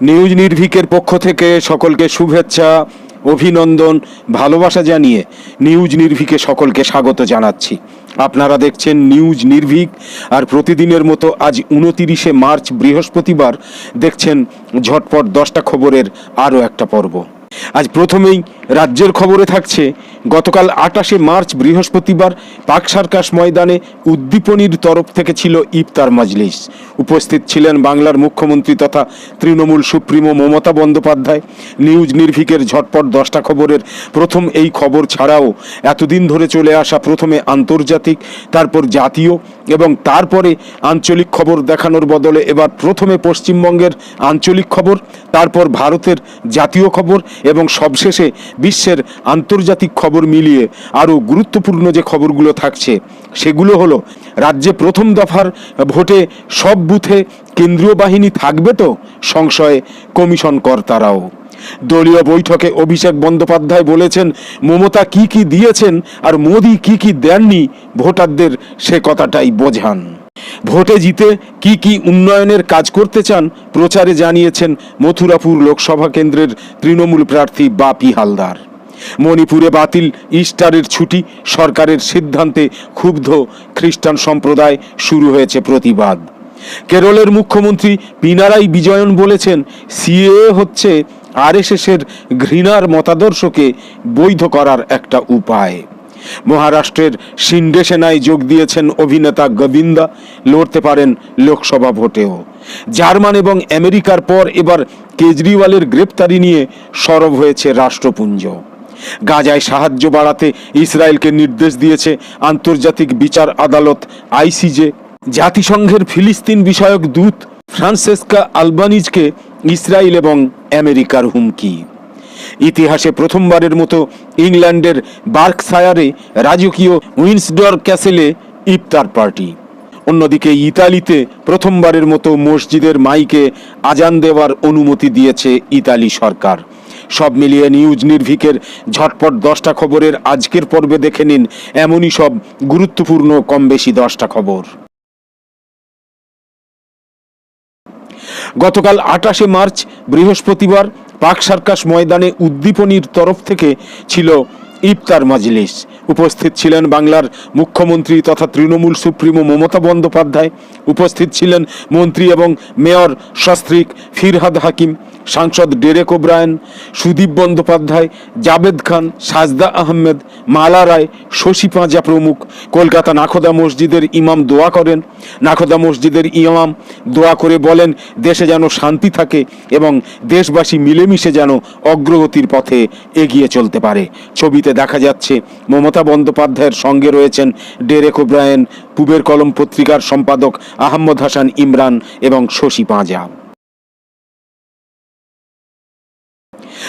News নির্ভিকের পক্ষ থেকে সকলকে শুভেচ্ছা, অভিনন্দন, ভালোবাসা জানিয়ে নিউজ নির্ভিকে সকলকে স্বাগত জানাচ্ছি। আপনারা দেখছেন নিউজ নির্ভীক, আর প্রতিদিনের মতো আজ উনতিরিশে মার্চ, বৃহস্পতিবার দেখছেন ঝটপট দশটা খবরের আরও একটা পর্ব। আজ প্রথমেই রাজ্যের খবরে থাকছে, গতকাল আটাশে মার্চ বৃহস্পতিবার পাক সার্কাস ময়দানে উদ্দীপনীর তরফ থেকে ছিল ইফতার মজলিস। উপস্থিত ছিলেন বাংলার মুখ্যমন্ত্রী তথা তৃণমূল সুপ্রিমো মমতা বন্দ্যোপাধ্যায়। নিউজ নির্ভিকের ঝটপট দশটা খবরের প্রথম এই খবর ছাড়াও এতদিন ধরে চলে আসা প্রথমে আন্তর্জাতিক, তারপর জাতীয় এবং তারপরে আঞ্চলিক খবর দেখানোর বদলে এবার প্রথমে পশ্চিমবঙ্গের আঞ্চলিক খবর, তারপর ভারতের জাতীয় খবর এবং সবশেষে বিশ্বের আন্তর্জাতিক খবর মিলিয়ে আরও গুরুত্বপূর্ণ যে খবরগুলো থাকছে, সেগুলো হলো, রাজ্যে প্রথম দফার ভোটে সব বুথে কেন্দ্রীয় বাহিনী থাকবে তো? সংশয়ে কমিশন কর্তারাও। দলীয় বৈঠকে অভিষেক বন্দ্যোপাধ্যায় বলেছেন, মমতা কি কি দিয়েছেন আর মোদি কি কি দেননি, ভোটারদের সে কথাটাই বোঝান। ভোটে জিতে কি কি উন্নয়নের কাজ করতে চান প্রচারে জানিয়েছেন মথুরাপুর লোকসভা কেন্দ্রের তৃণমূল প্রার্থী বাপি হালদার। মণিপুরে বাতিল ইস্টারের ছুটি সরকারের সিদ্ধান্তে ক্ষুব্ধ খ্রিস্টান সম্প্রদায় শুরু হয়েছে প্রতিবাদ। কেরলের মুখ্যমন্ত্রী পিনারাই বিজয়ন বলেছেন সিএ হচ্ছে আরএসএসের ঘৃণার মতাদর্শকে বৈধ করার একটা উপায়। মহারাষ্ট্রের শিন্ডে সেনায় যোগ দিয়েছেন অভিনেতা গোবিন্দা। লড়তে পারেন লোকসভা ভোটেও। জার্মান এবং আমেরিকার পর এবার কেজরিওয়ালের গ্রেপ্তারি নিয়ে সরব হয়েছে রাষ্ট্রপুঞ্জ। গাজায় সাহায্য বাড়াতে ইসরায়েলকে নির্দেশ দিয়েছে আন্তর্জাতিক বিচার আদালত আইসিজে। জাতিসংঘের ফিলিস্তিন বিষয়ক দূত ফ্রান্সেসকা আলবানিজকে ইসরায়েল এবং আমেরিকার হুমকি। ইতিহাসে প্রথমবারের মতো ইংল্যান্ডের বার্কশায়ারে রাজকীয় উইন্সডর ক্যাসেলে ইফতার পার্টি। অন্যদিকে ইতালিতে প্রথমবারের মতো মসজিদের মাইকে আজান দেওয়ার অনুমতি দিয়েছে ইতালি সরকার। সব মিলিয়ে নিউজ নির্ভিকের ঝটপট দশটা খবরের আজকের পর্বে দেখে নিন এমনই সব গুরুত্বপূর্ণ, কম বেশি দশটা খবর। গতকাল আটাশে মার্চ, বৃহস্পতিবার পাক সার্কাস ময়দানে উদ্দীপনীর তরফ থেকে ছিল ইফতার মাজলিস। উপস্থিত ছিলেন বাংলার মুখ্যমন্ত্রী তথা তৃণমূল সুপ্রিমো মমতা বন্দ্যোপাধ্যায়। উপস্থিত ছিলেন মন্ত্রী এবং মেয়র সস্ত্রীক ফিরহাদ হাকিম, সাংসদ ডেরেক ওব্রায়ন, সুদীপ বন্দ্যোপাধ্যায় জাবেদ খান, সাজদা আহমেদ, মালা রায়, শশী পাঁজা প্রমুখ। কলকাতা নাখোদা মসজিদের ইমাম দোয়া করেন। নাখোদা মসজিদের ইমাম দোয়া করে বলেন, দেশে যেন শান্তি থাকে এবং দেশবাসী মিলেমিশে যেন অগ্রগতির পথে এগিয়ে চলতে পারে। ছবিতে দেখা যাচ্ছে, মমতা বন্দ্যোপাধ্যায়ের সঙ্গে রয়েছেন ডেরেক ওব্রায়েন, পুবের কলম পত্রিকার সম্পাদক আহম্মদ হাসান ইমরান এবং শশী পাঁজা।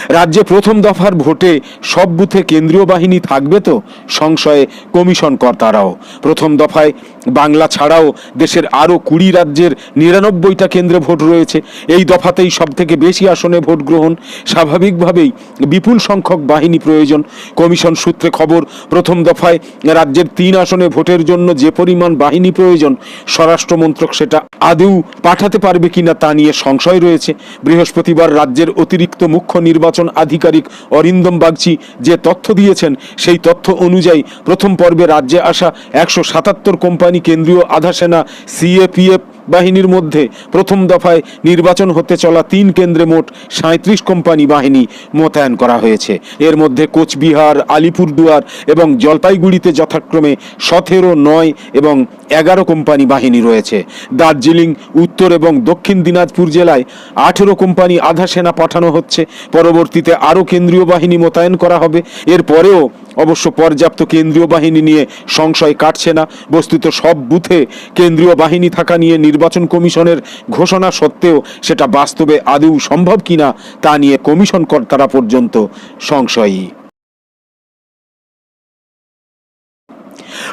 রাজ্যে প্রথম দফার ভোটে সব বুথে কেন্দ্রীয় বাহিনী থাকবে তো? সংশয়ে কমিশন কর্তারাও। প্রথম দফায় বাংলা ছাড়াও দেশের আরও কুড়ি রাজ্যের নিরানব্বইটা কেন্দ্রে ভোট রয়েছে। এই দফাতেই সব থেকে বেশি আসনে ভোট গ্রহণ। স্বাভাবিকভাবেই বিপুল সংখ্যক বাহিনী প্রয়োজন। কমিশন সূত্রে খবর, প্রথম দফায় রাজ্যের তিন আসনে ভোটের জন্য যে পরিমাণ বাহিনী প্রয়োজন, স্বরাষ্ট্রমন্ত্রক সেটা আদৌ পাঠাতে পারবে কিনা তা নিয়ে সংশয় রয়েছে। বৃহস্পতিবার রাজ্যের অতিরিক্ত মুখ্য নির্বাচন আধিকারিক অরিন্দম বাগচি যে তথ্য দিয়েছেন, সেই তথ্য অনুযায়ী প্রথম পর্বে রাজ্যে আসা একশো সাতাত্তর কোম্পানি কেন্দ্রীয় আধা সেনা সিএপিএফ বাহিনীর মধ্যে প্রথম দফায় নির্বাচন হতে চলা তিন কেন্দ্রে মোট সাঁত্রিশ কোম্পানি বাহিনী মোতায়েন করা হয়েছে। এর মধ্যে কোচবিহার, আলিপুরদুয়ার এবং জলপাইগুড়িতে যথাক্রমে সতেরো, নয় এবং এগারো কোম্পানি বাহিনী রয়েছে। দার্জিলিং, উত্তর এবং দক্ষিণ দিনাজপুর জেলায় আঠেরো কোম্পানি আধা সেনা পাঠানো হচ্ছে। পরবর্তীতে আরও কেন্দ্রীয় বাহিনী মোতায়েন করা হবে। এরপরেও অবশ্য পর্যাপ্ত কেন্দ্রীয় বাহিনী নিয়ে সংশয় কাটছে না। বস্তুত সব বুথে কেন্দ্রীয় বাহিনী থাকা নিয়ে নির্বাচন কমিশনের ঘোষণা সত্ত্বেও সেটা বাস্তবে আদৌ সম্ভব কিনা তা নিয়ে কমিশন কর্তারা পর্যন্ত সংশয়ী।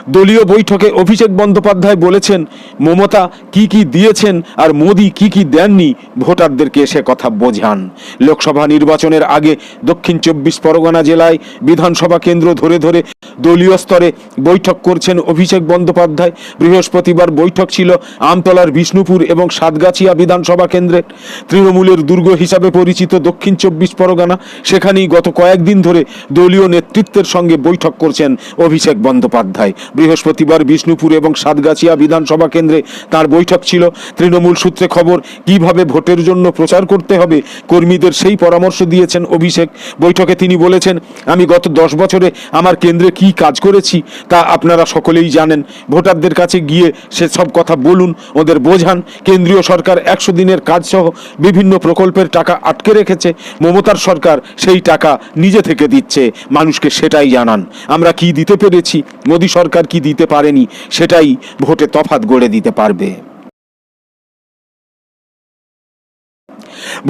দলীয় বৈঠকে অভিষেক বন্দ্যোপাধ্যায় বলেছেন, মমতা কি কি দিয়েছেন আর মোদি কি কি দেননি, ভোটারদেরকে সে কথা বোঝান। লোকসভা নির্বাচনের আগে দক্ষিণ চব্বিশ পরগনা জেলায় বিধানসভা কেন্দ্র ধরে ধরে দলীয় স্তরে বৈঠক করছেন অভিষেক বন্দ্যোপাধ্যায়। বৃহস্পতিবার বৈঠক ছিল আমতলার বিষ্ণুপুর এবং সাতগাছিয়া বিধানসভা কেন্দ্রের তৃণমূলের দুর্গ হিসাবে পরিচিত দক্ষিণ চব্বিশ পরগনা, সেখানেই গত কয়েকদিন ধরে দলীয় নেতৃত্বের সঙ্গে বৈঠক করছেন অভিষেক বন্দ্যোপাধ্যায়। বৃহস্পতিবার বিষ্ণুপুর এবং সাতগাছিয়া বিধানসভা কেন্দ্রে তার বৈঠক ছিল। তৃণমূল সূত্রে খবর, কীভাবে ভোটের জন্য প্রচার করতে হবে কর্মীদের সেই পরামর্শ দিয়েছেন অভিষেক। বৈঠকে তিনি বলেছেন, আমি গত দশ বছরে আমার কেন্দ্রে কি কাজ করেছি তা আপনারা সকলেই জানেন। ভোটারদের কাছে গিয়ে সে সব কথা বলুন, ওদের বোঝান। কেন্দ্রীয় সরকার একশো দিনের কাজ সহ বিভিন্ন প্রকল্পের টাকা আটকে রেখেছে। মমতার সরকার সেই টাকা নিজে থেকে দিচ্ছে। মানুষকে সেটাই জানান। আমরা কি দিতে পেরেছি? মোদী সরকার কি দিতে পারেনি সেটাই ভোটে তফাত গড়ে দিতে পারবে।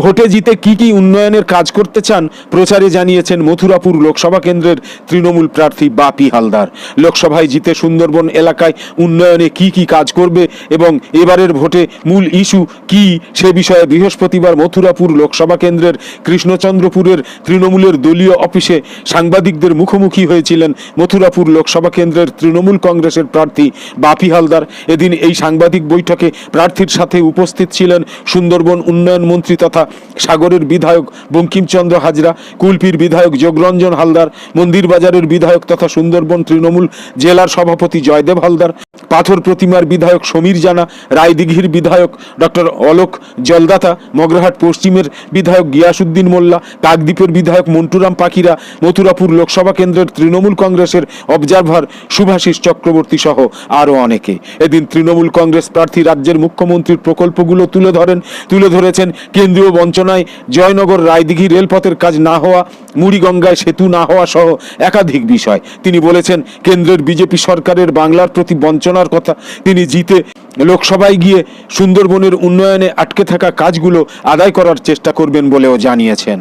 ভোটে জিতে কি কি উন্নয়নের কাজ করতে চান, প্রচারে জানিয়েছেন মথুরাপুর লোকসভা কেন্দ্রের তৃণমূল প্রার্থী বাপি হালদার। লোকসভায় জিতে সুন্দরবন এলাকায় উন্নয়নে কি কি কাজ করবে এবং এবারের ভোটে মূল ইস্যু কি, সে বিষয়ে বৃহস্পতিবার মথুরাপুর লোকসভা কেন্দ্রের কৃষ্ণচন্দ্রপুরের তৃণমূলের দলীয় অফিসে সাংবাদিকদের মুখোমুখি হয়েছিলেন মথুরাপুর লোকসভা কেন্দ্রের তৃণমূল কংগ্রেসের প্রার্থী বাপি হালদার। এদিন এই সাংবাদিক বৈঠকে প্রার্থীর সাথে উপস্থিত ছিলেন সুন্দরবন উন্নয়ন মন্ত্রী তথা সাগরের বিধায়ক বঙ্কিমচন্দ্র হাজরা কুলপির বিধায়ক যোগরঞ্জন হালদার মন্দির বাজারের বিধায়ক তথা সুন্দরবন তৃণমূল জেলার সভাপতি জয়দেব হালদার, পাথর প্রতিমার বিধায়ক সমীর জানা, রায়দিঘির বিধায়ক ডক্টর অলোক জলদাতা, মগরাহাট পশ্চিমের বিধায়ক গিয়াসুদ্দিন মোল্লা, কাকদ্বীপের বিধায়ক মন্টুরাম পাখিরা, মথুরাপুর লোকসভা কেন্দ্রের তৃণমূল কংগ্রেসের অবজারভার সুভাষিস চক্রবর্তী সহ আরও অনেকে। এদিন তৃণমূল কংগ্রেস প্রার্থী রাজ্যের মুখ্যমন্ত্রীর প্রকল্পগুলো তুলে ধরেন, তুলে ধরেছেন কেন্দ্রীয় বঞ্চনায় জয়নগর রায়দিঘি রেলপথের কাজ না হওয়া, মুড়িগঙ্গায় সেতু না হওয়া সহ একাধিক বিষয়। তিনি বলেছেন, কেন্দ্রের বিজেপি সরকারের বাংলার প্রতি বঞ্চনার কথা তিনি জিতে লোকসভায় গিয়ে সুন্দরবনের উন্নয়নে আটকে থাকা কাজগুলো আদায় করার চেষ্টা করবেন বলেও জানিয়েছেন।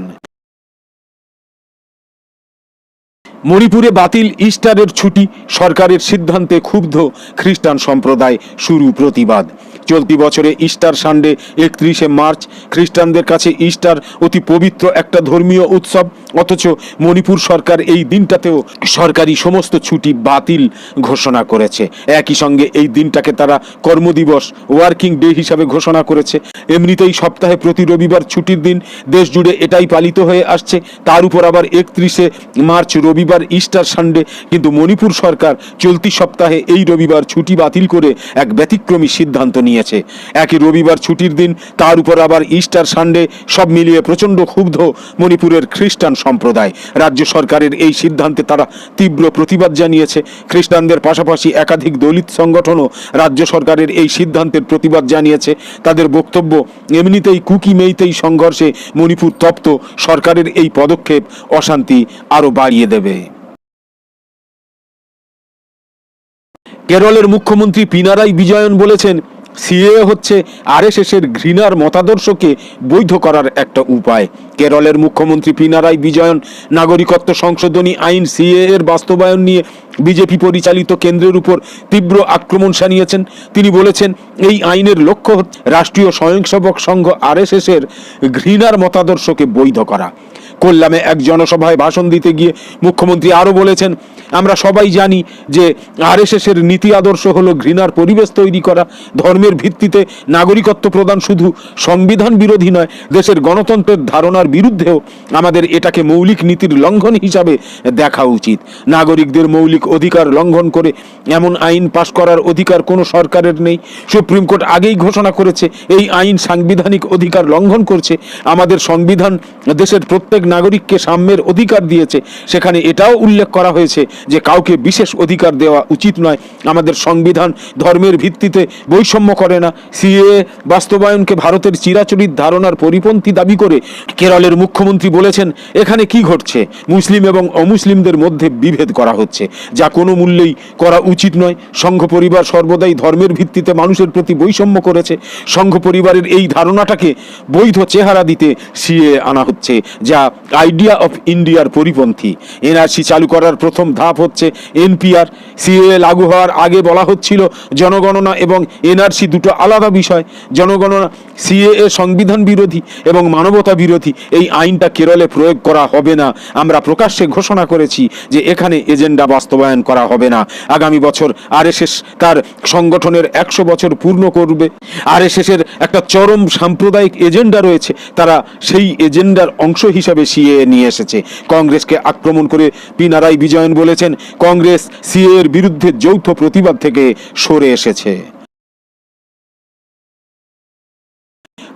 মণিপুরে বাতিল ইস্টারের ছুটি, সরকারের সিদ্ধান্তে ক্ষুব্ধ খ্রিস্টান সম্প্রদায়, শুরু প্রতিবাদ। চলতি বছরে ইস্টার সানডে একত্রিশে মার্চ খ্রিস্টানদের কাছে ইস্টার অতি পবিত্র একটা ধর্মীয় উৎসব। অথচ মণিপুর সরকার এই দিনটাতেও সরকারি সমস্ত ছুটি বাতিল ঘোষণা করেছে। একই সঙ্গে এই দিনটাকে তারা কর্মদিবস, ওয়ার্কিং ডে হিসাবে ঘোষণা করেছে। এমনিতেই সপ্তাহে প্রতি রবিবার ছুটির দিন দেশ জুড়ে এটাই পালিত হয়ে আসছে। তার উপর আবার একত্রিশে মার্চ রবিবার ইস্টার সানডে। কিন্তু মণিপুর সরকার চলতি সপ্তাহে এই রবিবার ছুটি বাতিল করে এক ব্যতিক্রমী সিদ্ধান্ত নিয়েছে একই রবিবার ছুটির দিন, তার উপর আবার ইস্টার সানডে সব মিলিয়ে প্রচণ্ড ক্ষুব্ধ মণিপুরের খ্রিস্টান সম্প্রদায়। রাজ্য সরকারের এই সিদ্ধান্তে তারা তীব্র প্রতিবাদ জানিয়েছে। খ্রিস্টানদের পাশাপাশি একাধিক দলিত সংগঠনও রাজ্য সরকারের এই সিদ্ধান্তের প্রতিবাদ জানিয়েছে। তাদের বক্তব্য, এমনিতেই কুকি মেইতেই সংঘর্ষে মণিপুর তপ্ত। সরকারের এই পদক্ষেপ অশান্তি আরও বাড়িয়ে দেবে। কেরলের মুখ্যমন্ত্রী পিনারাই বিজয়ন বলেছেন সিএ হচ্ছে আরএসএসের ঘৃণার মতাদর্শকে বৈধ করার একটা উপায়। কেরলের মুখ্যমন্ত্রী পিনারাই বিজয়ন, নাগরিকত্ব সংশোধনী আইন সিএ এর বাস্তবায়ন নিয়ে বিজেপি পরিচালিত কেন্দ্রের উপর তীব্র আক্রমণ সানিয়েছেন তিনি বলেছেন, এই আইনের লক্ষ্য রাষ্ট্রীয় স্বয়ংসেবক সংঘ আরএসএস এর ঘৃণার মতাদর্শকে বৈধ করা। কোল্লামে এক জনসভায় ভাষণ দিতে গিয়ে মুখ্যমন্ত্রী আরও বলেছেন আমরা সবাই জানি যে আরএসএস এর নীতি আদর্শ হলো ঘৃণার পরিবেশ তৈরি করা। ধর্মের ভিত্তিতে নাগরিকত্ব প্রদান শুধু সংবিধান বিরোধী নয়, দেশের গণতন্ত্রের ধারণার বিরুদ্ধেও আমাদের এটাকে মৌলিক নীতির লঙ্ঘন হিসাবে দেখা উচিত। নাগরিকদের মৌলিক অধিকার লঙ্ঘন করে এমন আইন পাশ করার অধিকার কোনো সরকারের নেই। সুপ্রিম কোর্ট আগেই ঘোষণা করেছে, এই আইন সাংবিধানিক অধিকার লঙ্ঘন করছে। আমাদের সংবিধান দেশের প্রত্যেক নাগরিককে সাম্যের অধিকার দিয়েছে। সেখানে এটাও উল্লেখ করা হয়েছে যে কাউকে বিশেষ অধিকার দেওয়া উচিত নয়। আমাদের সংবিধান ধর্মের ভিত্তিতে বৈষম্য করে না। সিএ বাস্তবায়নকে ভারতের চিরাচরিত ধারণার পরিপন্থী দাবি করে কেরলের মুখ্যমন্ত্রী বলেছেন, এখানে কি ঘটছে? মুসলিম এবং অমুসলিমদের মধ্যে বিভেদ করা হচ্ছে। যা কোনো মূল্যেই করা উচিত নয়। সংঘ পরিবার সর্বদাই ধর্মের ভিত্তিতে মানুষের প্রতি বৈষম্য করেছে। সংঘ পরিবারের এই ধারণাটাকে বৈধ চেহারা দিতে সিএ আনা হচ্ছে, যা আইডিয়া অফ ইন্ডিয়ার পরিপন্থী। এনআরসি চালু করার প্রথম ধাপ হচ্ছে এনপিআর সিএ লাগু হওয়ার আগে বলা হচ্ছিল জনগণনা এবং এনআরসি দুটো আলাদা বিষয়। জনগণনা সিএ সংবিধান বিরোধী এবং মানবতা বিরোধী, এই আইনটা কেরলে প্রয়োগ করা হবে না। আমরা প্রকাশ্যে ঘোষণা করেছি যে এখানে এজেন্ডা বাস্তবায়ন করা হবে না। আগামী বছর আরএসএস তার সংগঠনের একশো বছর পূর্ণ করবে। আরএসএস এর একটা চরম সাম্প্রদায়িক এজেন্ডা রয়েছে। তারা সেই এজেন্ডার অংশ হিসাবে সিএ নিয়ে এসেছে। কংগ্রেসকে আক্রমণ করে পিনারাই বিজয়ন বলেছেন কংগ্রেস এর বিরুদ্ধে যৌথ প্রতিবাদ থেকে সরে এসেছে।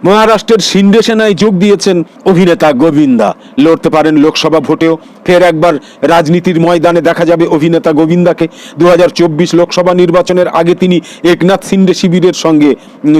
মহারাষ্ট্রের শিন্ডে সেনায় যোগ দিয়েছেন অভিনেতা গোবিন্দা। লড়তে পারেন লোকসভা ভোটেও। ফের একবার রাজনীতির ময়দানে দেখা যাবে অভিনেতা গোবিন্দাকে। দু হাজার চব্বিশ লোকসভা নির্বাচনের আগে তিনি একনাথ শিন্ডে শিবিরের সঙ্গে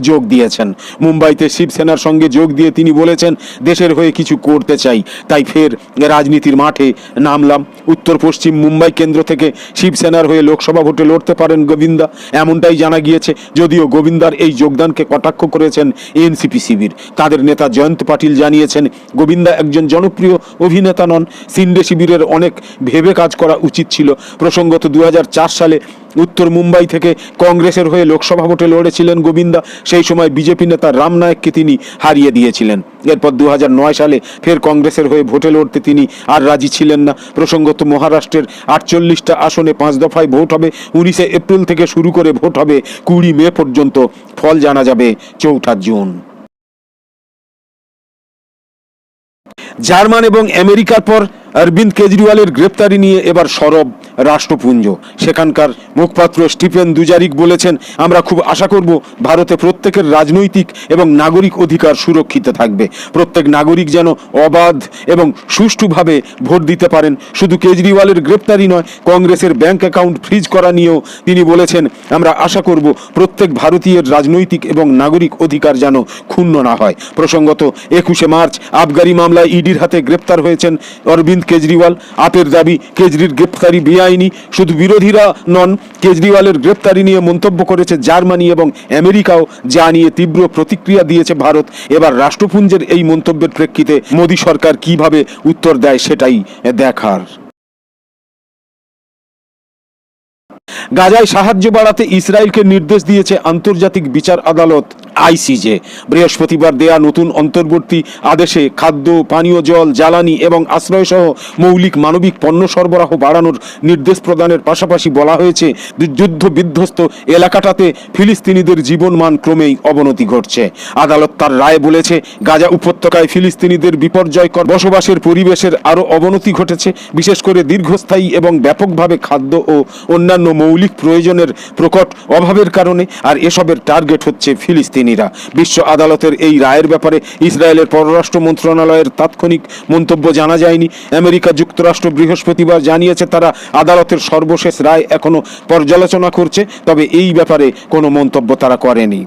যোগ দিয়েছেন। মুম্বাইতে শিবসেনার সঙ্গে যোগ দিয়ে তিনি বলেছেন, দেশের হয়ে কিছু করতে চাই। তাই ফের রাজনীতির মাঠে নামলাম। উত্তর পশ্চিম মুম্বাই কেন্দ্র থেকে শিবসেনার হয়ে লোকসভা ভোটে লড়তে পারেন গোবিন্দা। এমনটাই জানা গিয়েছে, যদিও গোবিন্দার এই যোগদানকে কটাক্ষ করেছেন এনসিপি শিবির তাদের নেতা জয়ন্ত পাটিল জানিয়েছেন, গোবিন্দা একজন জনপ্রিয় অভিনেতা নন, সিন্ডে শিবিরের অনেক ভেবে কাজ করা উচিত ছিল। প্রসঙ্গত দু হাজার চার সালে উত্তর মুম্বাই থেকে কংগ্রেসের হয়ে লোকসভা ভোটে লড়েছিলেন গোবিন্দা, সেই সময় বিজেপি নেতা রাম নায়েককে তিনি হারিয়ে দিয়েছিলেন। এরপর দু হাজার নয় সালে ফের কংগ্রেসের হয়ে ভোটে লড়তে তিনি আর রাজি ছিলেন না। প্রসঙ্গত মহারাষ্ট্রের আটচল্লিশটা আসনে পাঁচ দফায় ভোট হবে, উনিশে এপ্রিল থেকে শুরু করে ভোট হবে কুড়ি মে পর্যন্ত। ফল জানা যাবে চৌঠা জুন। জার্মান এবং আমেরিকার পর অরবিন্দ কেজরিওয়ালের গ্রেপ্তারি নিয়ে এবার সরব রাষ্ট্রপুঞ্জ। সেখানকার মুখপাত্র স্টিফেন দুজারিক বলেছেন, আমরা খুব আশা করব ভারতে প্রত্যেকের রাজনৈতিক এবং নাগরিক অধিকার সুরক্ষিত থাকবে। প্রত্যেক নাগরিক যেন অবাধ এবং সুষ্ঠুভাবে ভোট দিতে পারেন। শুধু কেজরিওয়ালের গ্রেপ্তারি নয়, কংগ্রেসের ব্যাংক অ্যাকাউন্ট ফ্রিজ করা নিয়েও তিনি বলেছেন, আমরা আশা করব প্রত্যেক ভারতীয়ের রাজনৈতিক এবং নাগরিক অধিকার যেন ক্ষুণ্ণ না হয়। প্রসঙ্গত একুশে মার্চ আবগারি মামলায় ইডির হাতে গ্রেপ্তার হয়েছেন অরবিন্দ কেজরিওয়াল। আপের দাবি, কেজরির গ্রেপ্তারি বেআইনি। শুধু বিরোধীরা নন, কেজরিওয়ালের গ্রেপ্তারি নিয়ে মন্তব্য করেছে জার্মানি এবং আমেরিকাও, যা নিয়ে তীব্র প্রতিক্রিয়া দিয়েছে ভারত। এবার রাষ্ট্রপুঞ্জের এই মন্তব্যের প্রেক্ষিতে মোদী সরকার কীভাবে উত্তর দেয় সেটাই দেখার। গাজায় সাহায্য বাড়াতে ইসরায়েলকে নির্দেশ দিয়েছে আন্তর্জাতিক বিচার আদালত। আইসিজে। বৃহস্পতিবার দেয়া নতুন অন্তর্বর্তী আদেশে খাদ্য, পানীয় জল, জ্বালানি এবং আশ্রয়সহ মৌলিক মানবিক পণ্য সরবরাহ বাড়ানোর নির্দেশ প্রদানের পাশাপাশি বলা হয়েছে, যুদ্ধ বিধ্বস্ত এলাকাটাতে ফিলিস্তিনিদের জীবনমান ক্রমেই অবনতি ঘটছে। আদালত তার রায় বলেছে, গাজা উপত্যকায় ফিলিস্তিনিদের বিপর্যয়কর বসবাসের পরিবেশের আরও অবনতি ঘটেছে, বিশেষ করে দীর্ঘস্থায়ী এবং ব্যাপকভাবে খাদ্য ও অন্যান্য মৌলিক প্রয়োজনের প্রকট অভাবের কারণে, আর এসবের টার্গেট হচ্ছে ফিলিস্তিনিরা বিশ্ব আদালতের এই রায়ের ব্যাপারে ইসরায়েলের পররাষ্ট্র মন্ত্রণালয়ের তাৎক্ষণিক মন্তব্য জানা যায়নি। আমেরিকা যুক্তরাষ্ট্র বৃহস্পতিবার জানিয়েছে তারা আদালতের সর্বশেষ রায় এখনও পর্যালোচনা করছে, তবে এই ব্যাপারে কোনো মন্তব্য তারা করেনি।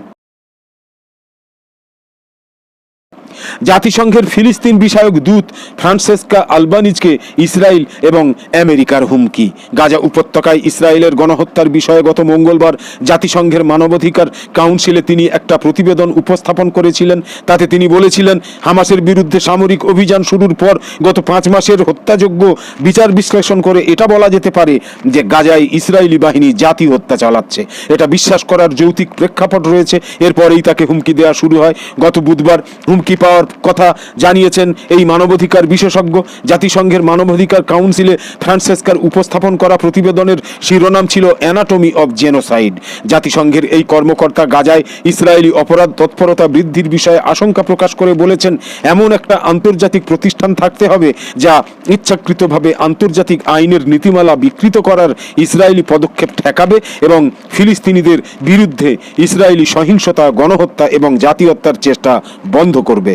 জাতিসংঘের ফিলিস্তিন বিষয়ক দূত ফ্রান্সেসকা আলবানিজকে ইসরায়েল এবং আমেরিকার হুমকি। গাজা উপত্যকায় ইসরায়েলের গণহত্যার বিষয়ে গত মঙ্গলবার জাতিসংঘের মানবাধিকার কাউন্সিলে তিনি একটা প্রতিবেদন উপস্থাপন করেছিলেন। তাতে তিনি বলেছিলেন, হামাসের বিরুদ্ধে সামরিক অভিযান শুরুর পর গত পাঁচ মাসের হত্যাযোগ্য বিচার বিশ্লেষণ করে এটা বলা যেতে পারে যে গাজায় ইসরায়েলি বাহিনী জাতি হত্যা চালাচ্ছে। এটা বিশ্বাস করার যৌতিক প্রেক্ষাপট রয়েছে। এরপরেই তাকে হুমকি দেওয়া শুরু হয়। গত বুধবার হুমকি পাওয়ার কথা জানিয়েছেন এই মানবাধিকার বিশেষজ্ঞ। জাতিসংঘের মানবাধিকার কাউন্সিলে ফ্রান্সেসকার উপস্থাপন করা প্রতিবেদনের শিরোনাম ছিল অ্যানাটমি অব জেনোসাইড। জাতিসংঘের এই কর্মকর্তা গাজায় ইসরায়েলি অপরাধ তৎপরতা বৃদ্ধির বিষয়ে আশঙ্কা প্রকাশ করে বলেছেন, এমন একটা আন্তর্জাতিক প্রতিষ্ঠান থাকতে হবে যা ইচ্ছাকৃতভাবে আন্তর্জাতিক আইনের নীতিমালা বিকৃত করার ইসরায়েলি পদক্ষেপ ঠেকাবে এবং ফিলিস্তিনিদের বিরুদ্ধে ইসরায়েলি সহিংসতা, গণহত্যা এবং জাতীয়তার চেষ্টা বন্ধ করবে।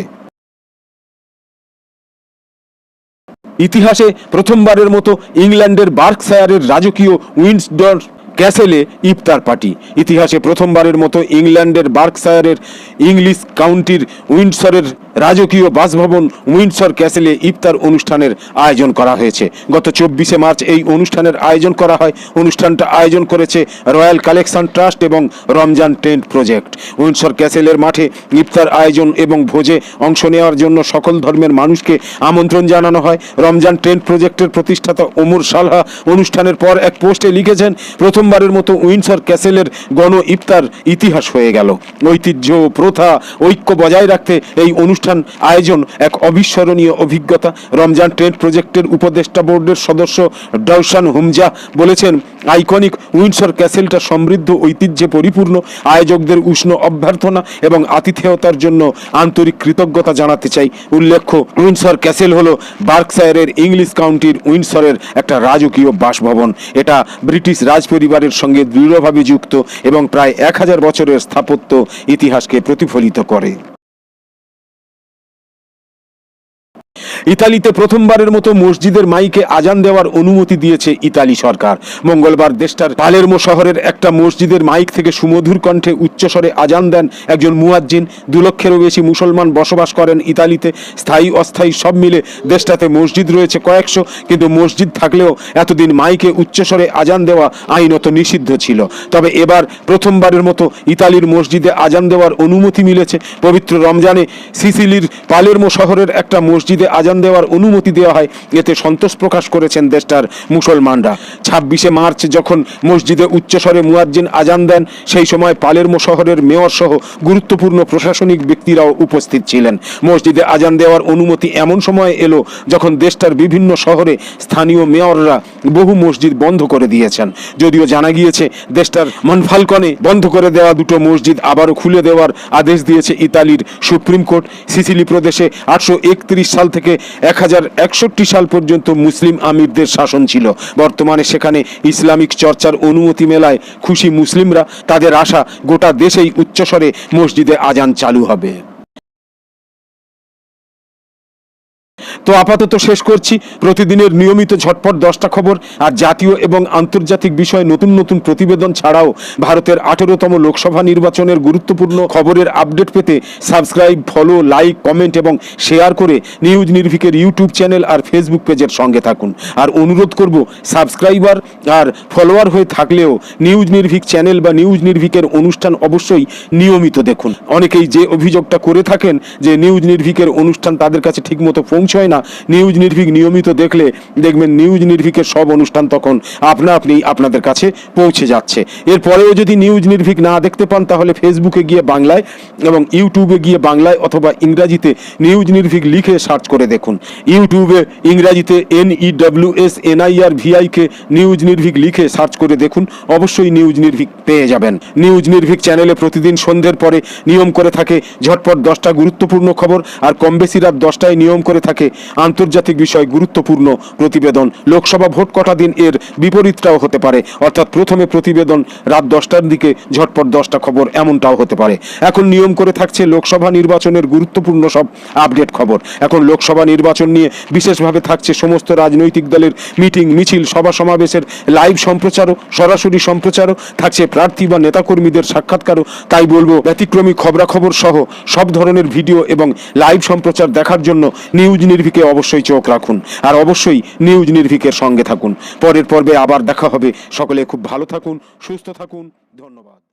ইতিহাসে প্রথমবারের মতো ইংল্যান্ডের বার্কশায়ারের রাজকীয় উইন্ডসর ক্যাসেলে ইফতার পার্টি। ইতিহাসে প্রথমবারের মতো ইংল্যান্ডের বার্কশায়ারের ইংলিশ কাউন্টির উইন্ডসরের রাজকীয় বাসভবন উইন্ডসর ক্যাসেলে ইফতার অনুষ্ঠানের আয়োজন করা হয়েছে। গত চব্বিশে মার্চ এই অনুষ্ঠানের আয়োজন করা হয়। অনুষ্ঠানটা আয়োজন করেছে রয়্যাল কালেকশন ট্রাস্ট এবং রমজান টেন্ট প্রজেক্ট। উইন্ডসর ক্যাসেলের মাঠে ইফতার আয়োজন এবং ভোজে অংশ নেওয়ার জন্য সকল ধর্মের মানুষকে আমন্ত্রণ জানানো হয়। রমজান টেন্ট প্রজেক্টের প্রতিষ্ঠাতা ওমর সালহা অনুষ্ঠানের পর এক পোস্টে লিখেছেন প্রথমবারের মতো উইন্ডসর ক্যাসেলের গণ ইফতার ইতিহাস হয়ে গেল। ঐতিহ্য, প্রথা, ঐক্য বজায় রাখতে এই অনুষ্ঠান আয়োজন এক অবিস্মরণীয় অভিজ্ঞতা। রমজান ট্রেড প্রজেক্টের উপদেষ্টা বোর্ডের সদস্য ডাউসান হুমজা বলেছেন, আইকনিক উইন্ডসর ক্যাসেলটা সমৃদ্ধ, ঐতিহ্যে পরিপূর্ণ, আয়োজকদের উষ্ণ অভ্যর্থনা এবং আতিথেয়তার জন্য আন্তরিক কৃতজ্ঞতা জানাতে চাই। উল্লেখ্য, উইন্ডসর ক্যাসেল হলো বার্কশায়ারের ইংলিশ কাউন্টির উইন্ডসরের একটা রাজকীয় বাসভবন। এটা ব্রিটিশ রাজ পরিবারের সঙ্গে দৃঢ়ভাবে যুক্ত এবং প্রায় এক হাজার বছরের স্থাপত্য ইতিহাসকে প্রতিফলিত করে। ইতালিতে প্রথমবারের মতো মসজিদের মাইকে আজান দেওয়ার অনুমতি দিয়েছে ইতালি সরকার। মঙ্গলবার দেশটার পালেরমো শহরের একটা মসজিদের মাইক থেকে সুমধুর কণ্ঠে উচ্চস্বরে আজান দেন একজন মুয়াজ্জিন। দু লক্ষেরও বেশি মুসলমান বসবাস করেন ইতালিতে। স্থায়ী অস্থায়ী সব মিলে দেশটাতে মসজিদ রয়েছে কয়েকশো, কিন্তু মসজিদ থাকলেও এতদিন মাইকে উচ্চস্বরে আজান দেওয়া আইনত নিষিদ্ধ ছিল। তবে এবার প্রথমবারের মতো ইতালির মসজিদে আজান দেওয়ার অনুমতি মিলেছে। পবিত্র রমজানে সিসিলির পালেরমো শহরের একটা মসজিদে আজান দেওয়ার অনুমতি দেওয়া হয়। এতে সন্তোষ প্রকাশ করেছেন দেশটার মুসলমানরা। ছাব্বিশে মার্চ যখন মসজিদে উচ্চস্বরে মুয়াজ্জিন আজান দেন, সেই সময় পালেরমো শহরের মেয়র সহ গুরুত্বপূর্ণ প্রশাসনিক ব্যক্তিরাও উপস্থিত ছিলেন। মসজিদে আজান দেওয়ার অনুমতি এমন সময় এলো যখন দেশটার বিভিন্ন শহরে স্থানীয় মেয়ররা বহু মসজিদ বন্ধ করে দিয়েছেন। যদিও জানা গিয়েছে, দেশটার মনফালকনে বন্ধ করে দেওয়া দুটো মসজিদ আবারও খুলে দেওয়ার আদেশ দিয়েছে ইতালির সুপ্রিম কোর্ট। সিসিলি প্রদেশে আটশো একত্রিশ সাল থেকে এক হাজার একষট্টি সাল পর্যন্ত মুসলিম আমিরদের শাসন ছিল। বর্তমানে সেখানে ইসলামিক চর্চার অনুমতি মেলায় খুশি মুসলিমরা তাদের আশা গোটা দেশেই উচ্চস্বরে মসজিদে আজান চালু হবে। তো আপাতত শেষ করছি। প্রতিদিনের নিয়মিত ঝটপট দশটা খবর আর জাতীয় এবং আন্তর্জাতিক বিষয়ে নতুন নতুন প্রতিবেদন ছাড়াও ভারতের আঠেরোতম লোকসভা নির্বাচনের গুরুত্বপূর্ণ খবরের আপডেট পেতে সাবস্ক্রাইব, ফলো, লাইক, কমেন্ট এবং শেয়ার করে নিউজ নির্ভিকের ইউটিউব চ্যানেল আর ফেসবুক পেজের সঙ্গে থাকুন। আর অনুরোধ করব, সাবস্ক্রাইবার আর ফলোয়ার হয়ে থাকলেও নিউজ নির্ভিক চ্যানেল বা নিউজ নির্ভিকের অনুষ্ঠান অবশ্যই নিয়মিত দেখুন। অনেকেই যে অভিযোগটা করে থাকেন যে নিউজ নির্ভিকের অনুষ্ঠান তাদের কাছে ঠিকমতো পৌঁছয় না নিউজ নির্ভীক নিয়মিত দেখলে দেখবেন নিউজ নির্ভীকের সব অনুষ্ঠান তখন আপনা আপনি আপনাদের কাছে পৌঁছে যাচ্ছে। এরপরেও যদি নিউজ নির্ভীক না দেখতে পান, তাহলে ফেসবুকে গিয়ে বাংলায় এবং ইউটিউবে গিয়ে বাংলায় অথবা ইংরাজিতে নিউজ নির্ভীক লিখে সার্চ করে দেখুন। ইউটিউবে ইংরাজিতে N S NIR VIK news Nirbhik লিখে সার্চ করে দেখুন। অবশ্যই নিউজ নির্ভীক পেয়ে যাবেন। নিউজ নির্ভীক চ্যানেলে প্রতিদিন সন্ধ্যের পরে নিয়ম করে থাকে ঝটপট দশটা গুরুত্বপূর্ণ খবর আর কম বেশি রাত দশটায় নিয়ম করে থাকে আন্তর্জাতিক বিষয় গুরুত্বপূর্ণ প্রতিবেদন। লোকসভা ভোট কটা দিন এর বিপরীতটাও হতে পারে। অর্থাৎ প্রথমে প্রতিবেদন রাত দশটার দিকে, ঝটপট দশটা খবর এমনটাও হতে পারে। এখন নিয়ম করে থাকছে লোকসভা নির্বাচনের গুরুত্বপূর্ণ সব আপডেট খবর। এখন লোকসভা নির্বাচন নিয়ে বিশেষভাবে থাকছে সমস্ত রাজনৈতিক দলের মিটিং, মিছিল, সভা সমাবেশের লাইভ সম্প্রচারও, সরাসরি সম্প্রচারও, থাকছে প্রার্থী বা নেতাকর্মীদের সাক্ষাৎকারও। তাই বলব, ব্যতিক্রমী খবরাখবর সহ সব ধরনের ভিডিও এবং লাইভ সম্প্রচার দেখার জন্য নিউজ নির্ভিকে অবশ্যই চোখ রাখুন আর অবশ্যই নিউজ নির্ভিকের সঙ্গে থাকুন। পরের পর্বে আবার দেখা হবে। সকলে খুব ভালো থাকুন, সুস্থ থাকুন। ধন্যবাদ।